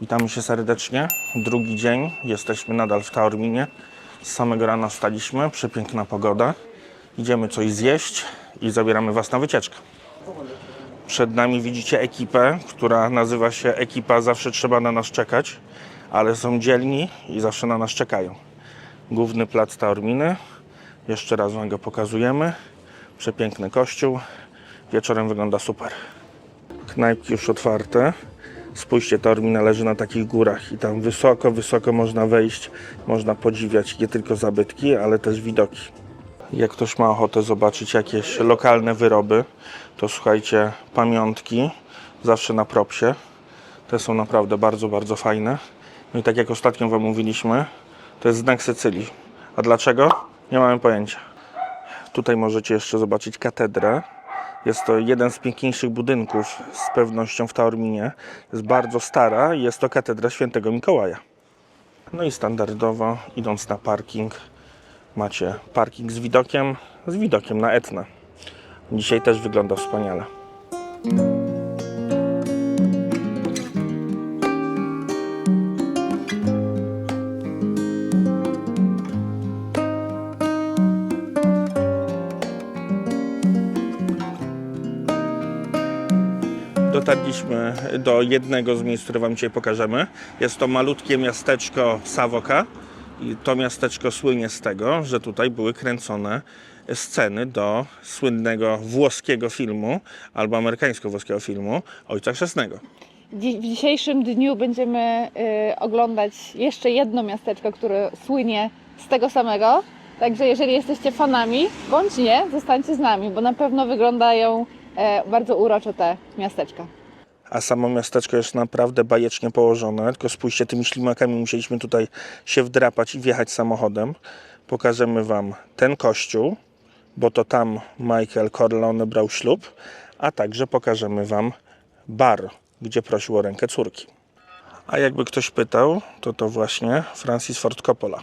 Witamy się serdecznie. Drugi dzień. Jesteśmy nadal w Taorminie. Z samego rana wstaliśmy. Przepiękna pogoda. Idziemy coś zjeść i zabieramy Was na wycieczkę. Przed nami widzicie ekipę, która nazywa się Ekipa Zawsze Trzeba na nas czekać, ale są dzielni i zawsze na nas czekają. Główny plac Taorminy. Jeszcze raz Wam go pokazujemy. Przepiękny kościół. Wieczorem wygląda super. Knajpki już otwarte. Spójrzcie, Taormina leży na takich górach i tam wysoko, wysoko można wejść, można podziwiać nie tylko zabytki, ale też widoki. Jak ktoś ma ochotę zobaczyć jakieś lokalne wyroby, to słuchajcie, pamiątki zawsze na propsie. Te są naprawdę bardzo, bardzo fajne. No i tak jak ostatnio Wam mówiliśmy, to jest znak Sycylii. A dlaczego? Nie mamy pojęcia. Tutaj możecie jeszcze zobaczyć katedrę. Jest to jeden z piękniejszych budynków z pewnością w Taorminie. Jest bardzo stara i jest to katedra świętego Mikołaja. No i standardowo, idąc na parking, macie parking z widokiem, z widokiem na Etnę. Dzisiaj też wygląda wspaniale. Dotarliśmy do jednego z miejsc, które Wam dzisiaj pokażemy. Jest to malutkie miasteczko Savoca. I to miasteczko słynie z tego, że tutaj były kręcone sceny do słynnego włoskiego filmu albo amerykańsko-włoskiego filmu Ojca Chrzestnego. W dzisiejszym dniu będziemy y, oglądać jeszcze jedno miasteczko, które słynie z tego samego. Także jeżeli jesteście fanami, bądź nie, zostańcie z nami, bo na pewno wyglądają e, bardzo uroczo te miasteczka. A samo miasteczko jest naprawdę bajecznie położone. Tylko spójrzcie, tymi ślimakami musieliśmy tutaj się wdrapać i wjechać samochodem. Pokażemy Wam ten kościół, bo to tam Michael Corleone brał ślub, a także pokażemy Wam bar, gdzie prosił o rękę córki. A jakby ktoś pytał, to to właśnie Francis Ford Coppola.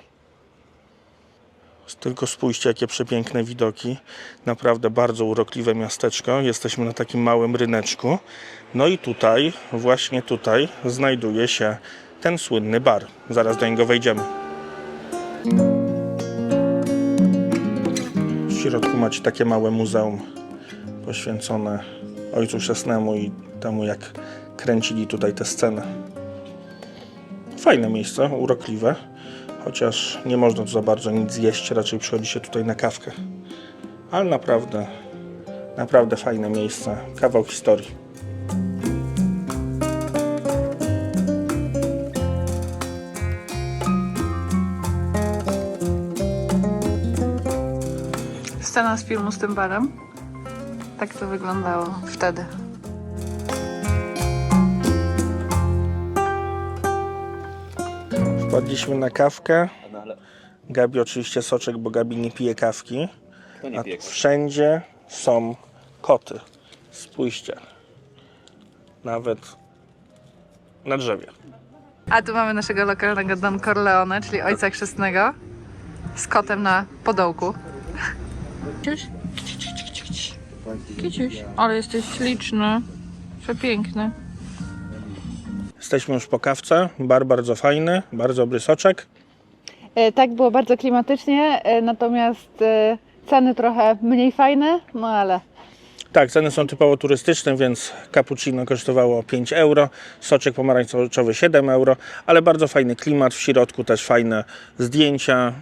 Tylko spójrzcie, jakie przepiękne widoki. Naprawdę bardzo urokliwe miasteczko. Jesteśmy na takim małym ryneczku. No i tutaj, właśnie tutaj, znajduje się ten słynny bar. Zaraz do niego wejdziemy. W środku macie takie małe muzeum poświęcone Ojcu Chrzestnemu i temu, jak kręcili tutaj te sceny. Fajne miejsce, urokliwe. Chociaż nie można tu za bardzo nic zjeść, raczej przychodzi się tutaj na kawkę. Ale naprawdę, naprawdę fajne miejsce. Kawał historii. Scena z filmu z tym barem. Tak to wyglądało wtedy. Wpadliśmy na kawkę. Gabi oczywiście soczek, bo Gabi nie pije kawki. A wszędzie są koty. Spójrzcie. Nawet na drzewie. A tu mamy naszego lokalnego Don Corleone, czyli ojca chrzestnego, z kotem na podołku. Kiciuś? Kiciuś, ale jesteś śliczny, przepiękny. Jesteśmy już po kawce. Bar bardzo fajny, bardzo dobry soczek. Tak, było bardzo klimatycznie, e, natomiast e, ceny trochę mniej fajne, no ale Tak, ceny są typowo turystyczne, więc cappuccino kosztowało 5 euro, soczek pomarańczowy 7 euro, ale bardzo fajny klimat, w środku też fajne zdjęcia,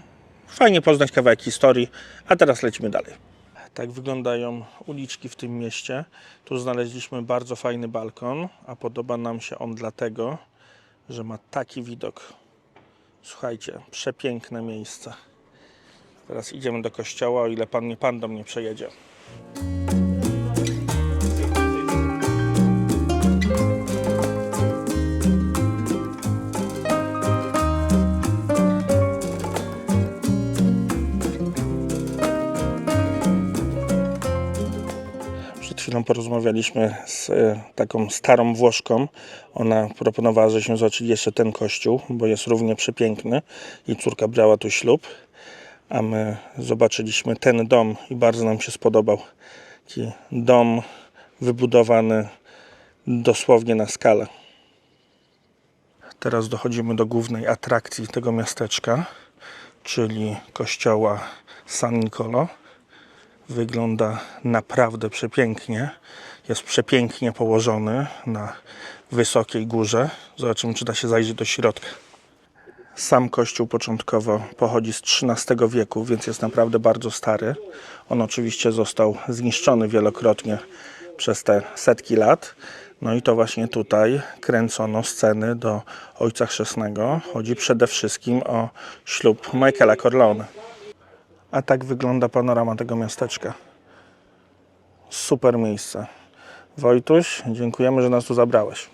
fajnie poznać kawałek historii, a teraz lecimy dalej. Tak wyglądają uliczki w tym mieście. Tu znaleźliśmy bardzo fajny balkon, a podoba nam się on dlatego, że ma taki widok. Słuchajcie, przepiękne miejsce. Teraz idziemy do kościoła, o ile pan nie pan do mnie przejedzie. Chwilą porozmawialiśmy z e, taką starą Włoszką. Ona proponowała, żeśmy zobaczyli jeszcze ten kościół, bo jest równie przepiękny. Jej córka brała tu ślub, a my zobaczyliśmy ten dom i bardzo nam się spodobał. Taki dom wybudowany dosłownie na skalę. Teraz dochodzimy do głównej atrakcji tego miasteczka, czyli kościoła San Nicolo. Wygląda naprawdę przepięknie. Jest przepięknie położony na wysokiej górze. Zobaczymy, czy da się zajrzeć do środka. Sam kościół początkowo pochodzi z XIII wieku, więc jest naprawdę bardzo stary. On oczywiście został zniszczony wielokrotnie przez te setki lat. No i to właśnie tutaj kręcono sceny do Ojca Chrzestnego. Chodzi przede wszystkim o ślub Michaela Corleone. A tak wygląda panorama tego miasteczka. Super miejsce. Wojtuś, dziękujemy, że nas tu zabrałeś.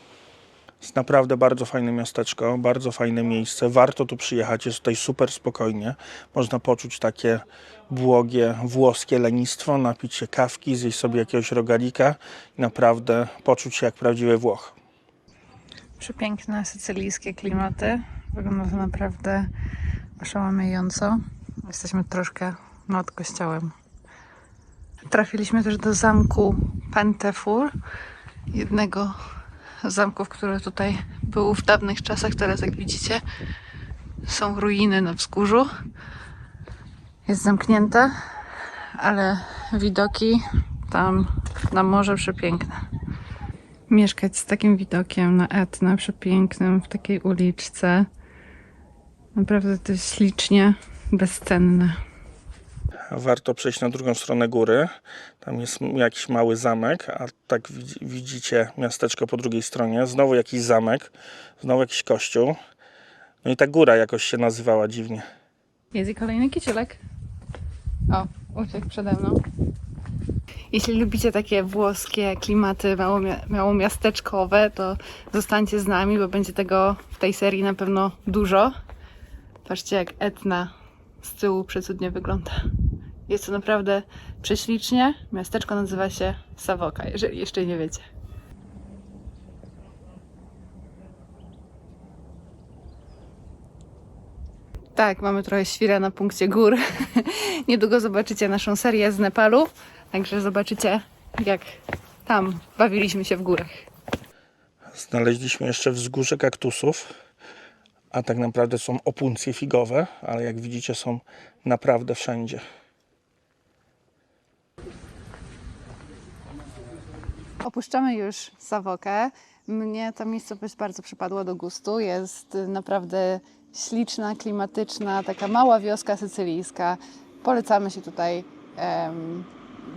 Jest naprawdę bardzo fajne miasteczko, bardzo fajne miejsce. Warto tu przyjechać, jest tutaj super spokojnie. Można poczuć takie błogie włoskie lenistwo, napić się kawki, zjeść sobie jakiegoś rogalika i naprawdę poczuć się jak prawdziwy Włoch. Przepiękne sycylijskie klimaty. Wygląda to naprawdę oszałamiająco. Jesteśmy troszkę nad kościołem. Trafiliśmy też do zamku Pentefur, jednego z zamków, które tutaj były w dawnych czasach. Teraz, jak widzicie, są ruiny na wzgórzu. Jest zamknięte, ale widoki tam na morze przepiękne mieszkać z takim widokiem na Etnę przepięknym w takiej uliczce. Naprawdę to jest ślicznie bezcenne. Warto przejść na drugą stronę góry. Tam jest jakiś mały zamek, a tak widzi- widzicie miasteczko po drugiej stronie. Znowu jakiś zamek, znowu jakiś kościół. No i ta góra jakoś się nazywała dziwnie. Jest i kolejny kicielek. O, uciekł przede mną. Jeśli lubicie takie włoskie klimaty małomia- małomiasteczkowe, to zostańcie z nami, bo będzie tego w tej serii na pewno dużo. Patrzcie, jak Etna z tyłu przecudnie wygląda. Jest to naprawdę prześlicznie. Miasteczko nazywa się Savoca, jeżeli jeszcze nie wiecie. Tak, mamy trochę świra na punkcie gór. Niedługo zobaczycie naszą serię z Nepalu, także zobaczycie, jak tam bawiliśmy się w górach. Znaleźliśmy jeszcze wzgórze kaktusów, a tak naprawdę są opuncje figowe, ale jak widzicie są naprawdę wszędzie. Opuszczamy już Sawokę. Mnie ta miejscowość bardzo przypadła do gustu. Jest naprawdę śliczna, klimatyczna, taka mała wioska sycylijska. Polecamy się tutaj, em,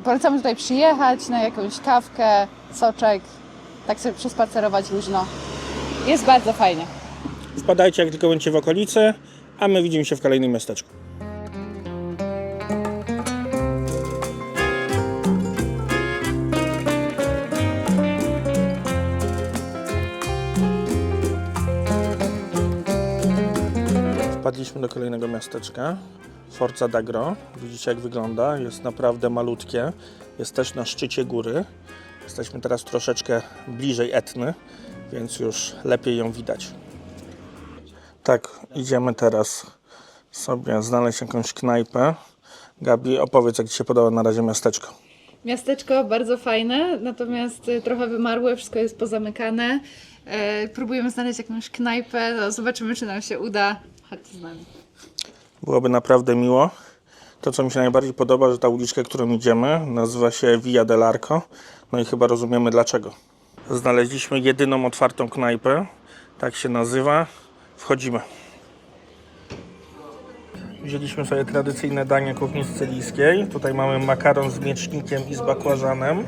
polecamy tutaj przyjechać na jakąś kawkę, soczek, tak sobie przespacerować luźno. Jest bardzo fajnie. Wpadajcie jak tylko będziecie w okolicy, a my widzimy się w kolejnym miasteczku. Wpadliśmy do kolejnego miasteczka, Forza d'Agro. Widzicie jak wygląda, jest naprawdę malutkie. Jest też na szczycie góry. Jesteśmy teraz troszeczkę bliżej Etny, więc już lepiej ją widać. Tak, idziemy teraz sobie znaleźć jakąś knajpę. Gabi, opowiedz, jak Ci się podoba na razie miasteczko. Miasteczko bardzo fajne, natomiast y, trochę wymarłe, wszystko jest pozamykane. E, próbujemy znaleźć jakąś knajpę, no, zobaczymy czy nam się uda. Chodźcie z nami. Byłoby naprawdę miło. To, co mi się najbardziej podoba, że ta uliczka, którą idziemy, nazywa się Via dell'Arco. No i chyba rozumiemy dlaczego. Znaleźliśmy jedyną otwartą knajpę. Tak się nazywa. Wchodzimy. Wzięliśmy sobie tradycyjne danie kuchni sycylijskiej. Tutaj mamy makaron z miecznikiem i z bakłażanem.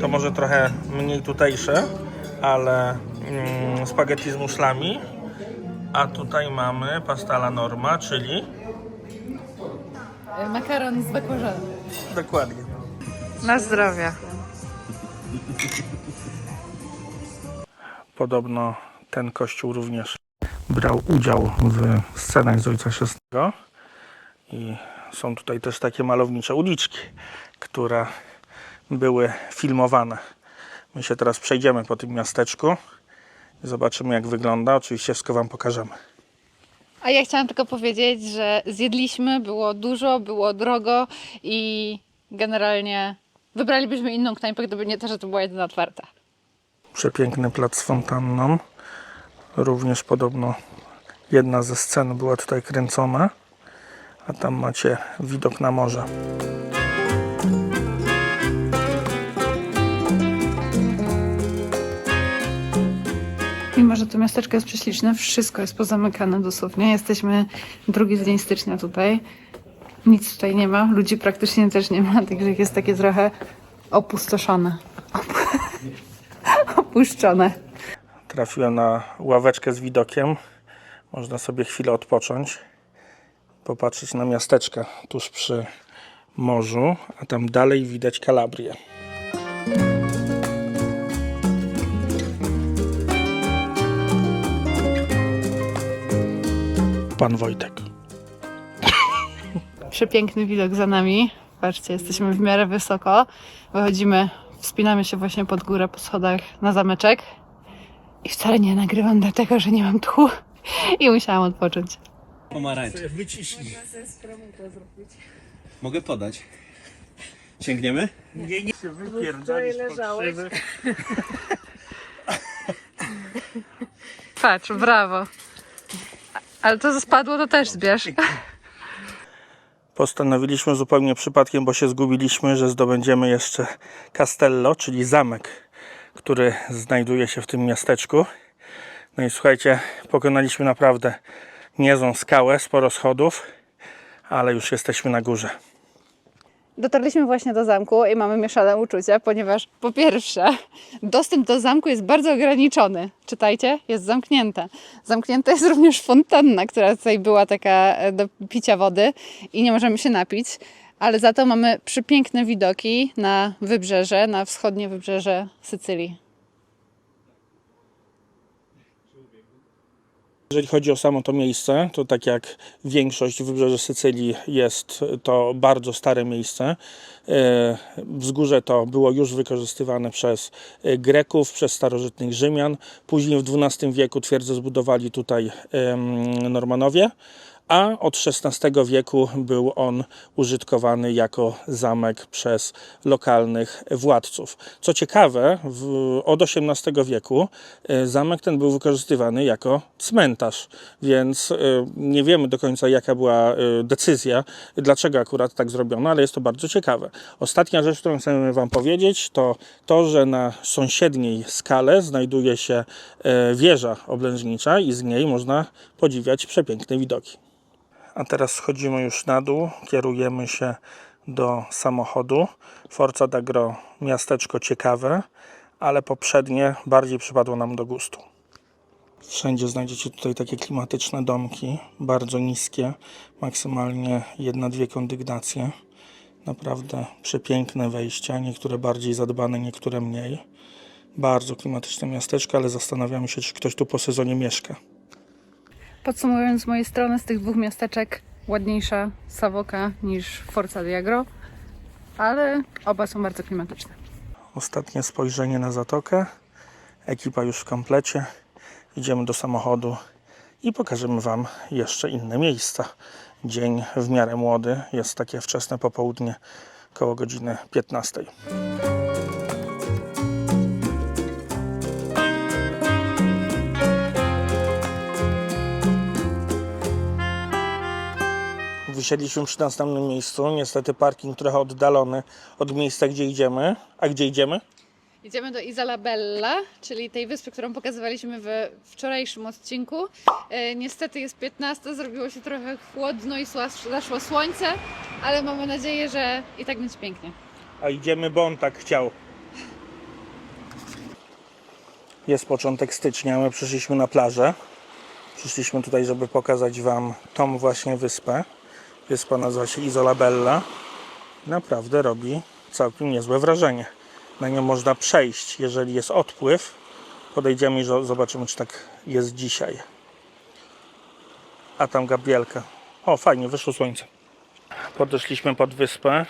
To może trochę mniej tutejsze, ale mm, spaghetti z muszlami. A tutaj mamy pasta alla norma, czyli E, Makaron z bakłażanem. dokładnie. Na zdrowie. Podobno ten kościół również brał udział w scenach z Ojca Chrzestnego. I są tutaj też takie malownicze uliczki, które były filmowane. My się teraz przejdziemy po tym miasteczku i zobaczymy jak wygląda. Oczywiście wszystko Wam pokażemy. A ja chciałam tylko powiedzieć, że zjedliśmy, było dużo, było drogo i generalnie wybralibyśmy inną knajpę, gdyby nie to, że to była jedyna otwarta. Przepiękny plac z fontanną. Również podobno jedna ze scen była tutaj kręcona, a tam macie widok na morze. Mimo, że to miasteczko jest prześliczne, wszystko jest pozamykane dosłownie. Jesteśmy drugi dzień stycznia tutaj. Nic tutaj nie ma, ludzi praktycznie też nie ma, także jest takie trochę opustoszone. Op- Opuszczone. Trafiłem na ławeczkę z widokiem. Można sobie chwilę odpocząć, popatrzeć na miasteczka tuż przy morzu, a tam dalej widać Kalabrię. Pan Wojtek. Przepiękny widok za nami. Patrzcie, jesteśmy w miarę wysoko. Wychodzimy, wspinamy się właśnie pod górę po schodach na zameczek. I wcale nie nagrywam dlatego, że nie mam tchu i musiałam odpocząć. Pomarańcz. Wyciśnij. Mogę podać. Sięgniemy? Nie, nie się. Patrz, brawo. Ale to spadło, to też zbierz. Postanowiliśmy zupełnie przypadkiem, bo się zgubiliśmy, że zdobędziemy jeszcze Castello, czyli zamek, który znajduje się w tym miasteczku. No i słuchajcie, pokonaliśmy naprawdę niezłą skałę, sporo schodów, ale już jesteśmy na górze. Dotarliśmy właśnie do zamku i mamy mieszane uczucia, ponieważ po pierwsze, dostęp do zamku jest bardzo ograniczony. Czytajcie, jest zamknięta. Zamknięta jest również fontanna, która tutaj była taka e, do picia wody i nie możemy się napić, ale za to mamy przepiękne widoki na wybrzeże, na wschodnie wybrzeże Sycylii. Jeżeli chodzi o samo to miejsce, to tak jak większość wybrzeży Sycylii jest to bardzo stare miejsce. E, Wzgórze to było już wykorzystywane przez e, Greków, przez starożytnych Rzymian. Później w XII wieku twierdzę zbudowali tutaj Normanowie, a od XVI wieku był on użytkowany jako zamek przez lokalnych władców. Co ciekawe, w, od XVIII wieku e, zamek ten był wykorzystywany jako cmentarz, więc e, nie wiemy do końca jaka była e, decyzja, dlaczego akurat tak zrobiono, ale jest to bardzo ciekawe. Ostatnia rzecz, którą chcemy Wam powiedzieć, to to, że na sąsiedniej skale znajduje się wieża oblężnicza i z niej można podziwiać przepiękne widoki. A teraz schodzimy już na dół, kierujemy się do samochodu. Forza d'Agro, miasteczko ciekawe, ale poprzednie bardziej przypadło nam do gustu. Wszędzie znajdziecie tutaj takie klimatyczne domki, bardzo niskie, maksymalnie jedna-dwie kondygnacje. Naprawdę przepiękne wejścia, niektóre bardziej zadbane, niektóre mniej. Bardzo klimatyczne miasteczko, ale zastanawiamy się, czy ktoś tu po sezonie mieszka. Podsumowując z mojej strony, z tych dwóch miasteczek ładniejsza Savoca niż Forza Diagro, ale oba są bardzo klimatyczne. Ostatnie spojrzenie na zatokę. Ekipa już w komplecie. Idziemy do samochodu i pokażemy Wam jeszcze inne miejsca. Dzień w miarę młody, jest takie wczesne popołudnie, koło godziny 15. Wysiedliśmy przy następnym miejscu. Niestety parking trochę oddalony od miejsca, gdzie idziemy. A gdzie idziemy? Idziemy do Izolabella, czyli tej wyspy, którą pokazywaliśmy we wczorajszym odcinku. E, niestety jest 15, zrobiło się trochę chłodno i sła- zaszło słońce, ale mamy nadzieję, że i tak będzie pięknie. A idziemy, bo on tak chciał. Jest początek stycznia, my przyszliśmy na plażę. Przyszliśmy tutaj, żeby pokazać Wam tą właśnie wyspę. Wyspa nazywa się Isolabella. Naprawdę robi całkiem niezłe wrażenie. Na nią można przejść, jeżeli jest odpływ. Podejdziemy i zo- zobaczymy, czy tak jest dzisiaj. A tam Gabrielka. O, fajnie, wyszło słońce. Podeszliśmy pod wyspę.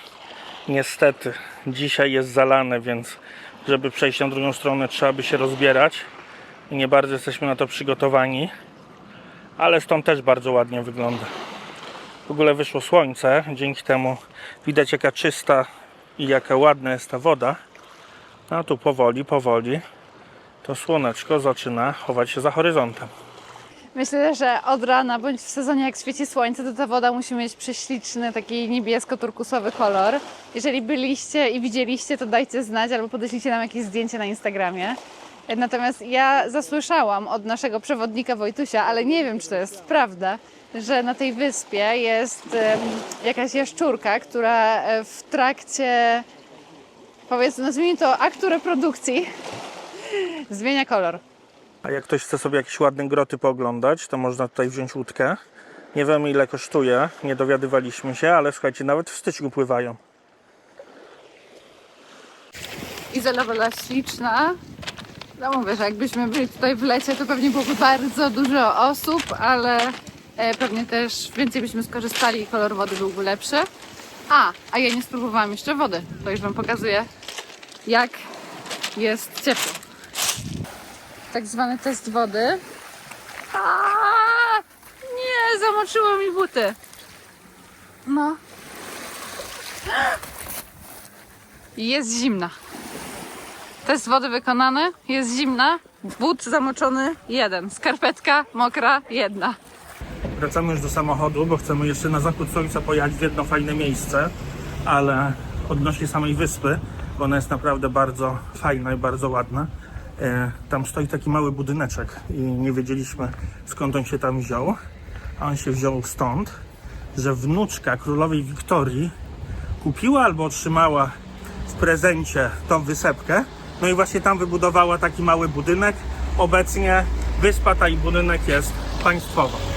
Niestety, dzisiaj jest zalane, więc żeby przejść na drugą stronę trzeba by się rozbierać. Nie bardzo jesteśmy na to przygotowani. Ale stąd też bardzo ładnie wygląda. Ogóle wyszło słońce, dzięki temu widać jaka czysta i jaka ładna jest ta woda. A tu powoli, powoli to słoneczko zaczyna chować się za horyzontem. Myślę, że od rana bądź w sezonie jak świeci słońce, to ta woda musi mieć prześliczny, taki niebiesko-turkusowy kolor. Jeżeli byliście i widzieliście, to dajcie znać albo podeślijcie nam jakieś zdjęcie na Instagramie. Natomiast ja zasłyszałam od naszego przewodnika Wojtusia, ale nie wiem, czy to jest prawda, że na tej wyspie jest jakaś jaszczurka, która e, w trakcie, powiedzmy, nazwijmy to aktu reprodukcji, zmienia kolor. A jak ktoś chce sobie jakieś ładne groty pooglądać, to można tutaj wziąć łódkę. Nie wiemy ile kosztuje, nie dowiadywaliśmy się, ale słuchajcie, nawet w styczniu pływają. Izolowa śliczna. No mówię, że jakbyśmy byli tutaj w lecie, to pewnie byłoby bardzo dużo osób, ale pewnie też więcej byśmy skorzystali i kolor wody byłby lepszy. A, a ja nie spróbowałam jeszcze wody. To już Wam pokazuję, jak jest ciepło. Tak zwany test wody. A, nie, zamoczyło mi buty. No. Jest zimna. Test wody wykonany, jest zimna, but zamoczony jeden, skarpetka mokra jedna. Wracamy już do samochodu, bo chcemy jeszcze na zachód słońca pojechać w jedno fajne miejsce, ale odnośnie samej wyspy, bo ona jest naprawdę bardzo fajna i bardzo ładna. E, tam stoi taki mały budyneczek i nie wiedzieliśmy skąd on się tam wziął, a on się wziął stąd, że wnuczka królowej Wiktorii kupiła albo otrzymała w prezencie tą wysepkę. No i właśnie tam wybudowała taki mały budynek. Obecnie wyspa ta i budynek jest państwowa.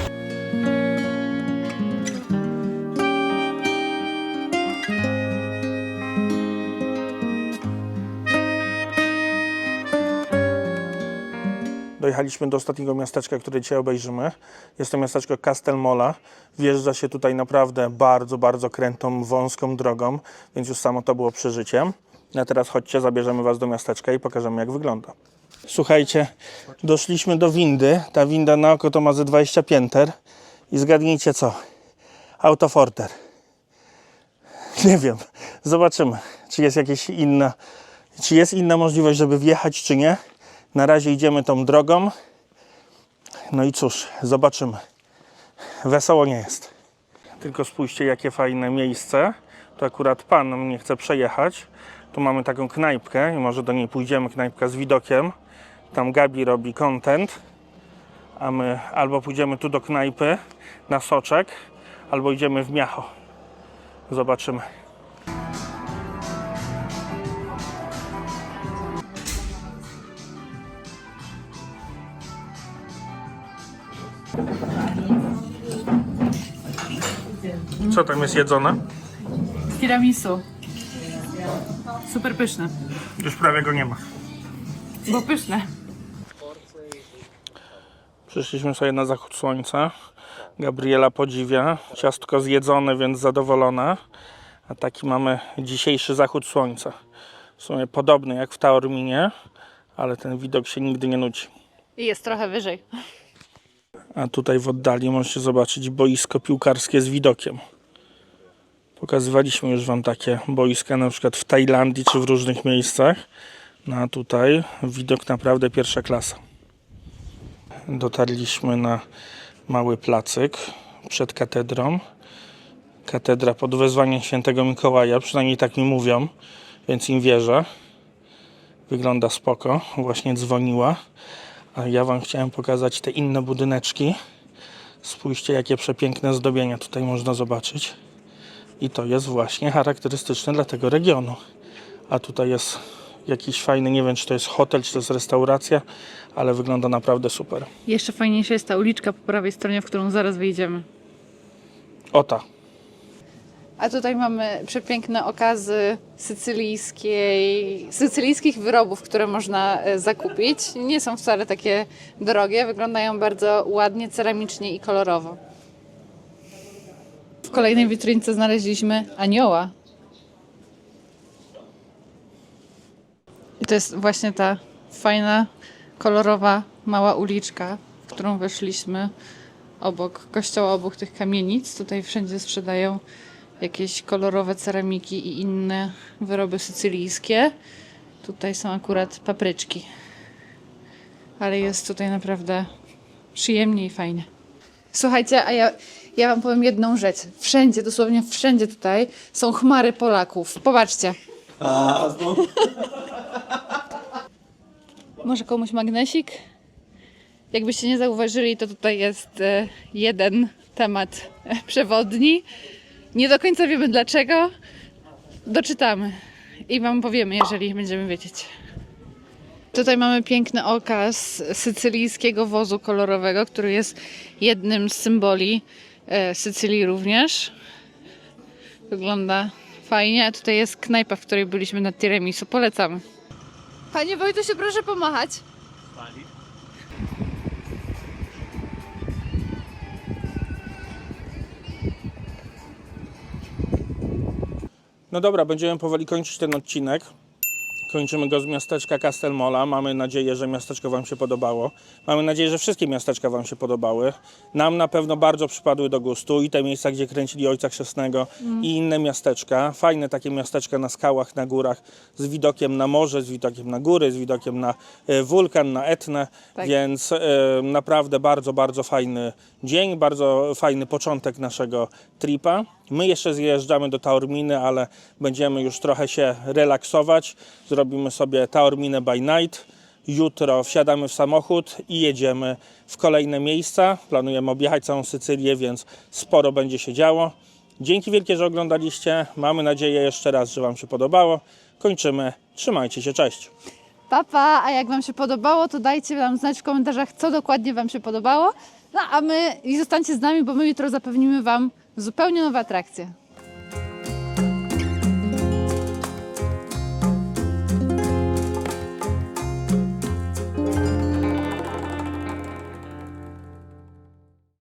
Dojechaliśmy do ostatniego miasteczka, które dzisiaj obejrzymy. Jest to miasteczko Castelmola. Wjeżdża się tutaj naprawdę bardzo, bardzo krętą, wąską drogą, więc już samo to było przeżyciem. A teraz chodźcie, zabierzemy Was do miasteczka i pokażemy, jak wygląda. Słuchajcie, doszliśmy do windy. Ta winda na oko to ma ze 20 pięter. I zgadnijcie co? Autoforter. Nie wiem. Zobaczymy, czy jest jakieś inna, czy jest inna możliwość, żeby wjechać, czy nie. Na razie idziemy tą drogą. No i cóż, zobaczymy. Wesoło nie jest. Tylko spójrzcie, jakie fajne miejsce. To akurat pan mnie chce przejechać. Tu mamy taką knajpkę i może do niej pójdziemy. Knajpka z widokiem. Tam Gabi robi content. A my albo pójdziemy tu do knajpy na soczek, albo idziemy w miacho. Zobaczymy. Co tam jest jedzone? Tiramisu. Super pyszne. Już prawie go nie ma. Bo pyszne. Przyszliśmy sobie na zachód słońca. Gabriela podziwia. Ciastko zjedzone, więc zadowolona. A taki mamy dzisiejszy zachód słońca. W sumie podobny jak w Taorminie, ale ten widok się nigdy nie nudzi. I jest trochę wyżej. A tutaj w oddali możecie zobaczyć boisko piłkarskie z widokiem. Pokazywaliśmy już Wam takie boiska, na przykład w Tajlandii czy w różnych miejscach. No a tutaj widok naprawdę pierwsza klasa. Dotarliśmy na mały placyk przed katedrą. Katedra pod wezwaniem świętego Mikołaja, przynajmniej tak mi mówią, więc im wierzę. Wygląda spoko, właśnie dzwoniła. A ja Wam chciałem pokazać te inne budyneczki. Spójrzcie, jakie przepiękne zdobienia tutaj można zobaczyć. I to jest właśnie charakterystyczne dla tego regionu. A tutaj jest jakiś fajny, nie wiem czy to jest hotel, czy to jest restauracja, ale wygląda naprawdę super. Jeszcze fajniejsza jest ta uliczka po prawej stronie, w którą zaraz wyjdziemy. Ota. A tutaj mamy przepiękne okazy sycylijskiej, sycylijskich wyrobów, które można e, zakupić. Nie są wcale takie drogie, wyglądają bardzo ładnie, ceramicznie i kolorowo. W kolejnej witrynce znaleźliśmy anioła. I to jest właśnie ta fajna, kolorowa, mała uliczka, w którą weszliśmy obok kościoła, obok tych kamienic. Tutaj wszędzie sprzedają jakieś kolorowe ceramiki i inne wyroby sycylijskie. Tutaj są akurat papryczki. ale jest tutaj naprawdę przyjemnie i fajnie. Słuchajcie, a ja, ja Wam powiem jedną rzecz. Wszędzie, dosłownie wszędzie tutaj są chmary Polaków. Popatrzcie. A, znowu? Może komuś magnesik? Jakbyście nie zauważyli, to tutaj jest e, jeden temat e, przewodni. Nie do końca wiemy dlaczego. Doczytamy i Wam powiemy, jeżeli będziemy wiedzieć. Tutaj mamy piękny okaz sycylijskiego wozu kolorowego, który jest jednym z symboli e, Sycylii również. Wygląda fajnie, a tutaj jest knajpa, w której byliśmy na tiramisu. Polecamy. Panie Wojtusiu, proszę pomachać. No dobra, będziemy powoli kończyć ten odcinek. Kończymy go z miasteczka Castelmola. Mamy nadzieję, że miasteczko Wam się podobało. Mamy nadzieję, że wszystkie miasteczka Wam się podobały. Nam na pewno bardzo przypadły do gustu i te miejsca, gdzie kręcili Ojca Chrzestnego i inne miasteczka. Fajne takie miasteczka na skałach, na górach, z widokiem na morze, z widokiem na góry, z widokiem na e, wulkan, na Etnę. Tak. Więc e, naprawdę bardzo, bardzo fajny dzień, bardzo fajny początek naszego tripa. My jeszcze zjeżdżamy do Taorminy, ale będziemy już trochę się relaksować. Zrobimy sobie Taorminę by night. Jutro wsiadamy w samochód i jedziemy w kolejne miejsca. Planujemy objechać całą Sycylię, więc sporo będzie się działo. Dzięki wielkie, że oglądaliście. Mamy nadzieję jeszcze raz, że Wam się podobało. Kończymy. Trzymajcie się, cześć. Papa, a jak Wam się podobało, to dajcie nam znać w komentarzach, co dokładnie Wam się podobało. No a my i zostańcie z nami, bo my jutro zapewnimy Wam zupełnie nowe atrakcje.